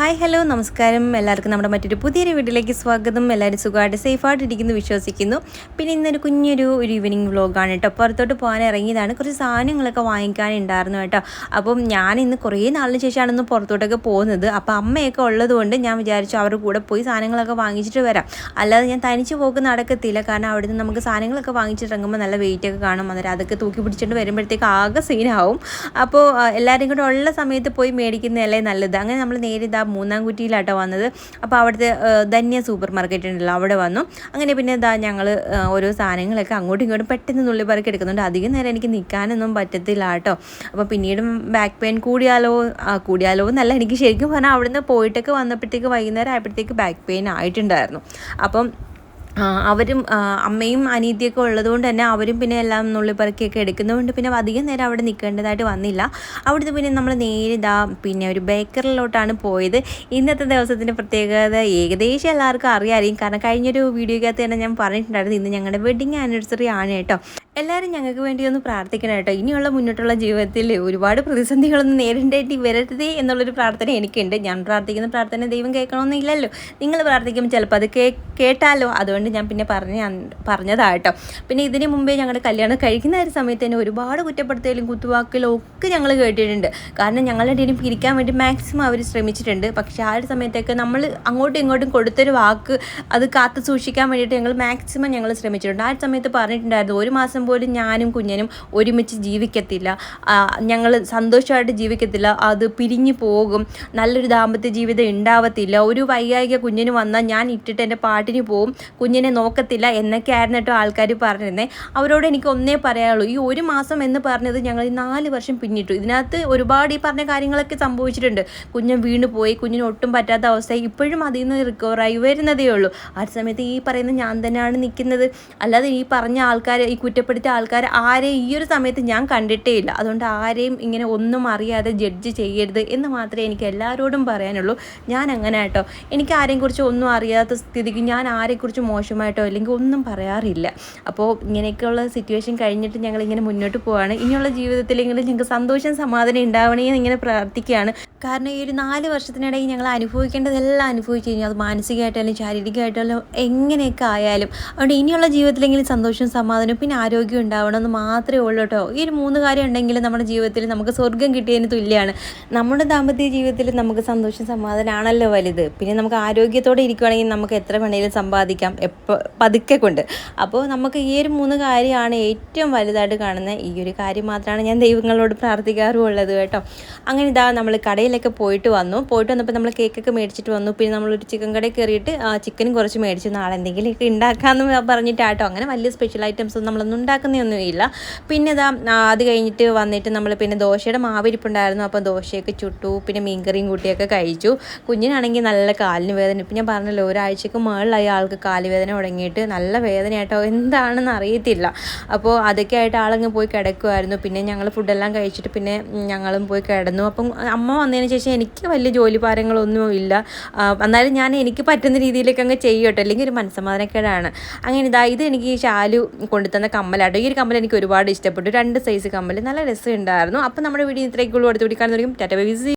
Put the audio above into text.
Hi hello നമസ്കാരം. എല്ലാവർക്കും നമ്മുടെ മറ്റൊരു പുതിയൊരു വീട്ടിലേക്ക് സ്വാഗതം. എല്ലാവരും സുഖമായിട്ട് സേഫായിട്ട് ഇരിക്കുന്നു വിശ്വസിക്കുന്നു. പിന്നെ ഇന്നൊരു കുഞ്ഞൊരു ഒരു ഈവനിങ് വ്ളോഗാണ് കേട്ടോ. പുറത്തോട്ട് പോകാൻ ഇറങ്ങിയതാണ്. കുറച്ച് സാധനങ്ങളൊക്കെ വാങ്ങിക്കാനുണ്ടായിരുന്നു കേട്ടോ. അപ്പം ഞാൻ ഇന്ന് കുറേ നാളിന് ശേഷമാണ് ഇന്ന് പുറത്തോട്ടൊക്കെ പോകുന്നത്. അപ്പോൾ അമ്മയൊക്കെ ഉള്ളതുകൊണ്ട് ഞാൻ വിചാരിച്ചു അവരുടെ കൂടെ പോയി സാധനങ്ങളൊക്കെ വാങ്ങിച്ചിട്ട് വരാം. അല്ലാതെ ഞാൻ തനിച്ച് പോക്ക് നടക്കത്തില്ല. കാരണം അവിടുന്ന് നമുക്ക് സാധനങ്ങളൊക്കെ വാങ്ങിച്ചിട്ടിറങ്ങുമ്പോൾ നല്ല വെയിറ്റൊക്കെ കാണും. അന്നേരം അതൊക്കെ തൂക്കി പിടിച്ചിട്ട് വരുമ്പോഴത്തേക്ക് ആകെ സീനാവും അപ്പോൾ എല്ലാവരും കൂടെ ഉള്ള സമയത്ത് പോയി മേടിക്കുന്നതല്ലേ നല്ലത്. അങ്ങനെ നമ്മൾ നേരെ ഇതാ മൂന്നാം കുറ്റിയിലാട്ടോ വന്നത്. അപ്പോൾ അവിടുത്തെ ധന്യ സൂപ്പർ മാർക്കറ്റ് ഉണ്ടല്ലോ അവിടെ വന്നു. അങ്ങനെ പിന്നെ ഇതാ ഞങ്ങൾ ഓരോ സാധനങ്ങളൊക്കെ അങ്ങോട്ടും ഇങ്ങോട്ടും പെട്ടെന്ന് നുള്ളി പറക്കി എടുക്കുന്നുണ്ട്. അധികം നേരം എനിക്ക് നിൽക്കാനൊന്നും പറ്റത്തില്ല കേട്ടോ. അപ്പോൾ പിന്നീടും ബാക്ക് പെയിൻ കൂടിയാലോ കൂടിയാലോ എന്നല്ല എനിക്ക് ശരിക്കും പറഞ്ഞാൽ അവിടുന്ന് പോയിട്ടൊക്കെ വന്നപ്പോഴത്തേക്ക് വൈകുന്നേരം ആയപ്പോഴത്തേക്ക് ബാക്ക് പെയിൻ ആയിട്ടുണ്ടായിരുന്നു. അപ്പം അവരും അമ്മയും അനീതിയൊക്കെ ഉള്ളതുകൊണ്ട് തന്നെ അവരും പിന്നെ എല്ലാം നുള്ളിപ്പറക്കിയൊക്കെ എടുക്കുന്നതുകൊണ്ട് പിന്നെ അധികം നേരം അവിടെ നിൽക്കേണ്ടതായിട്ട് വന്നില്ല. അവിടുന്ന് പിന്നെ നമ്മൾ നേരെ ഇതാ പിന്നെ ഒരു ബേക്കറിലോട്ടാണ് പോയത്. ഇന്നത്തെ ദിവസത്തിന്റെ പ്രത്യേകത ഏകദേശം എല്ലാവർക്കും അറിയാമായിരിക്കും. കാരണം കഴിഞ്ഞൊരു വീഡിയോക്കകത്ത് തന്നെ ഞാൻ പറഞ്ഞിട്ടുണ്ടായിരുന്നു ഇന്ന് ഞങ്ങളുടെ വെഡിങ് ആനിവേഴ്സറി ആണ് കേട്ടോ. എല്ലാവരും ഞങ്ങൾക്ക് വേണ്ടി ഒന്ന് പ്രാർത്ഥിക്കണം കേട്ടോ. ഇനിയുള്ള മുന്നോട്ടുള്ള ജീവിതത്തിൽ ഒരുപാട് പ്രതിസന്ധികളൊന്നും നേരിടേണ്ടി വരരുതേ എന്നുള്ളൊരു പ്രാർത്ഥന എനിക്കുണ്ട്. ഞാൻ പ്രാർത്ഥിക്കുന്ന പ്രാർത്ഥന ദൈവം കേൾക്കണമെന്നില്ലല്ലോ. നിങ്ങൾ പ്രാർത്ഥിക്കുമ്പോൾ ചിലപ്പോൾ അത് കേട്ടാലോ? അതുകൊണ്ട് ഞാൻ പിന്നെ പറഞ്ഞ പറഞ്ഞതാട്ടോ. പിന്നെ ഇതിനു മുമ്പേ ഞങ്ങളുടെ കല്യാണം കഴിക്കുന്ന ഒരു സമയത്ത് തന്നെ ഒരുപാട് കുറ്റപ്പെടുത്തലും കുത്തുവാക്കലും ഒക്കെ ഞങ്ങൾ കേട്ടിട്ടുണ്ട്. കാരണം ഞങ്ങളുടെ ഇടയിലും പിരിക്കാൻ വേണ്ടി മാക്സിമം അവർ ശ്രമിച്ചിട്ടുണ്ട്. പക്ഷേ ആ ഒരു സമയത്തൊക്കെ നമ്മൾ അങ്ങോട്ടും ഇങ്ങോട്ടും കൊടുത്തൊരു വാക്ക് അത് കാത്തു സൂക്ഷിക്കാൻ വേണ്ടിയിട്ട് ഞങ്ങൾ മാക്സിമം ഞങ്ങൾ ശ്രമിച്ചിട്ടുണ്ട്. ആ സമയത്ത് പറഞ്ഞിട്ടുണ്ടായിരുന്നു ഒരു മാസം പോലും ഞാനും കുഞ്ഞനും ഒരുമിച്ച് ജീവിക്കത്തില്ല. ഞങ്ങൾ സന്തോഷമായിട്ട് ജീവിക്കത്തില്ല. അത് പിരിഞ്ഞു പോകും. നല്ലൊരു ദാമ്പത്യ ജീവിതം ഉണ്ടാവത്തില്ല. ഒരു വൈകാരിക കുഞ്ഞിന് വന്നാൽ ഞാൻ ഇട്ടിട്ട് എന്റെ പാട്ടിന് പോവും. കുഞ്ഞിനെ നോക്കത്തില്ല എന്നൊക്കെ ആയിരുന്നു കേട്ടോ ആൾക്കാർ പറഞ്ഞിരുന്നത് അവരോട് എനിക്ക് ഒന്നേ പറയാനുള്ളൂ. ഈ ഒരു മാസം എന്ന് പറഞ്ഞത് ഞങ്ങൾ നാല് വർഷം പിന്നിട്ടു. ഇതിനകത്ത് ഒരുപാട് ഈ പറഞ്ഞ കാര്യങ്ങളൊക്കെ സംഭവിച്ചിട്ടുണ്ട്. കുഞ്ഞ് വീണ് പോയി. കുഞ്ഞിന് ഒട്ടും പറ്റാത്ത അവസ്ഥ ഇപ്പോഴും അതിൽ നിന്ന് റിക്കവറായി വരുന്നതേ ഉള്ളൂ. ആ സമയത്ത് ഈ പറയുന്ന ഞാൻ തന്നെയാണ് നിൽക്കുന്നത്. അല്ലാതെ ഈ പറഞ്ഞ ആൾക്കാർ ഈ കുറ്റപ്പെടുത്തിയ ആൾക്കാർ ആരെയും ഈ ഒരു സമയത്ത് ഞാൻ കണ്ടിട്ടേ ഇല്ല. അതുകൊണ്ട് ആരെയും ഇങ്ങനെ ഒന്നും അറിയാതെ ജഡ്ജ് ചെയ്യരുത് എന്ന് മാത്രമേ എനിക്ക് എല്ലാവരോടും പറയാനുള്ളൂ. ഞാൻ അങ്ങനെ കേട്ടോ. എനിക്ക് ആരെയും കുറിച്ച് ഒന്നും അറിയാത്ത സ്ഥിതിക്ക് ഞാൻ ആരെക്കുറിച്ച് മോശമായിട്ടോ അല്ലെങ്കിൽ ഒന്നും പറയാറില്ല. അപ്പോൾ ഇങ്ങനെയൊക്കെയുള്ള സിറ്റുവേഷൻ കഴിഞ്ഞിട്ട് ഞങ്ങൾ ഇങ്ങനെ മുന്നോട്ട് പോവാണ്. ഇനിയുള്ള ജീവിതത്തിലെങ്കിലും ഞങ്ങൾക്ക് സന്തോഷം സമാധാനം ഉണ്ടാവണേ എന്ന് ഇങ്ങനെ പ്രാർത്ഥിക്കുകയാണ്. കാരണം ഈ ഒരു നാല് വർഷത്തിനിടയിൽ ഞങ്ങൾ അനുഭവിക്കേണ്ടതെല്ലാം അനുഭവിച്ചു കഴിഞ്ഞു അത് മാനസികമായിട്ടായാലും ശാരീരികമായിട്ടായാലും എങ്ങനെയൊക്കെ ആയാലും. അതുകൊണ്ട് ഇനിയുള്ള ജീവിതത്തിലെങ്കിലും സന്തോഷവും സമാധാനവും പിന്നെ ആരോഗ്യം ഉണ്ടാവണമെന്ന് മാത്രമേ ഉള്ളൂ കേട്ടോ. ഈ ഒരു മൂന്ന് കാര്യം ഉണ്ടെങ്കിൽ നമ്മുടെ ജീവിതത്തിൽ നമുക്ക് സ്വർഗം കിട്ടിയതിന് തുല്യമാണ് നമ്മുടെ ദാമ്പത്യ ജീവിതത്തിൽ നമുക്ക് സന്തോഷം സമാധാനമാണല്ലോ വലുത്. പിന്നെ നമുക്ക് ആരോഗ്യത്തോടെ ഇരിക്കുകയാണെങ്കിൽ നമുക്ക് എത്ര വേണമെങ്കിലും സമ്പാദിക്കാം. എപ്പോൾ പതുക്കെ കൊണ്ട്. അപ്പോൾ നമുക്ക് ഈ ഒരു മൂന്ന് കാര്യമാണ് ഏറ്റവും വലുതായിട്ട് കാണുന്നത് ഈ ഒരു കാര്യം മാത്രമാണ് ഞാൻ ദൈവങ്ങളോട് പ്രാർത്ഥിക്കാറുമുള്ളത് കേട്ടോ. അങ്ങനെ ഇതാ നമ്മൾ കടയിലൊക്കെ പോയിട്ട് വന്നു. പോയിട്ട് വന്നപ്പോൾ നമ്മൾ കേക്കൊക്കെ മേടിച്ചിട്ട് വന്നു. പിന്നെ നമ്മളൊരു ചിക്കൻ കടയിൽ കയറിയിട്ട് ചിക്കനും കുറച്ച് മേടിച്ചു നാളെ എന്തെങ്കിലുമൊക്കെ ഉണ്ടാക്കാമെന്ന് പറഞ്ഞിട്ടാട്ടോ അങ്ങനെ വലിയ സ്പെഷ്യൽ ഐറ്റംസ് ഒന്നും നമ്മളൊന്നും ഉണ്ടാക്കുന്നൊന്നുമില്ല. പിന്നെ ഇതാ അത് കഴിഞ്ഞിട്ട് വന്നിട്ട് നമ്മൾ പിന്നെ ദോശയുടെ മാവിരിപ്പുണ്ടായിരുന്നു. അപ്പോൾ ദോശയൊക്കെ ചുട്ടു. പിന്നെ മീൻകറിയും കൂട്ടിയൊക്കെ കഴിച്ചു. കുഞ്ഞിനാണെങ്കിൽ നല്ല കാലിന് വേദന. ഇപ്പം ഞാൻ പറഞ്ഞല്ലോ ഒരാഴ്ചക്ക് മുകളിലായി ആൾക്ക് കാൽ വേദന തുടങ്ങിയിട്ട് നല്ല വേദനയായിട്ടോ എന്താണെന്ന് അറിയത്തില്ല. അപ്പോൾ അതൊക്കെ ആയിട്ട് ആളങ്ങ് പോയി കിടക്കുമായിരുന്നു പിന്നെ ഞങ്ങൾ ഫുഡെല്ലാം കഴിച്ചിട്ട് പിന്നെ ഞങ്ങളും പോയി കിടന്നു. അപ്പം അമ്മ വന്നതിന് ശേഷം എനിക്ക് വലിയ ജോലി ഭാരങ്ങളൊന്നും ഇല്ല എന്നാലും ഞാൻ എനിക്ക് പറ്റുന്ന രീതിയിലേക്ക് അങ്ങ് ചെയ്യട്ടെ. അല്ലെങ്കിൽ ഒരു മനസ്സമാധാനക്കേടാണ്. അങ്ങനെ ഇതാ ഇത് എനിക്ക് ഈ ഷാലു കൊണ്ടുതന്ന കമ്മലാട്ടോ. ഈ ഒരു കമ്മൽ എനിക്ക് ഒരുപാട് ഇഷ്ടപ്പെട്ടു. രണ്ട് സൈസ് കമ്മൽ. നല്ല രസമുണ്ടായിരുന്നു. അപ്പം നമ്മുടെ വീഡിയോ ഇത്രയ്ക്കുള്ളൂ അടുത്ത് പിടിക്കാൻ തുടങ്ങും ടാറ്റ ബൈ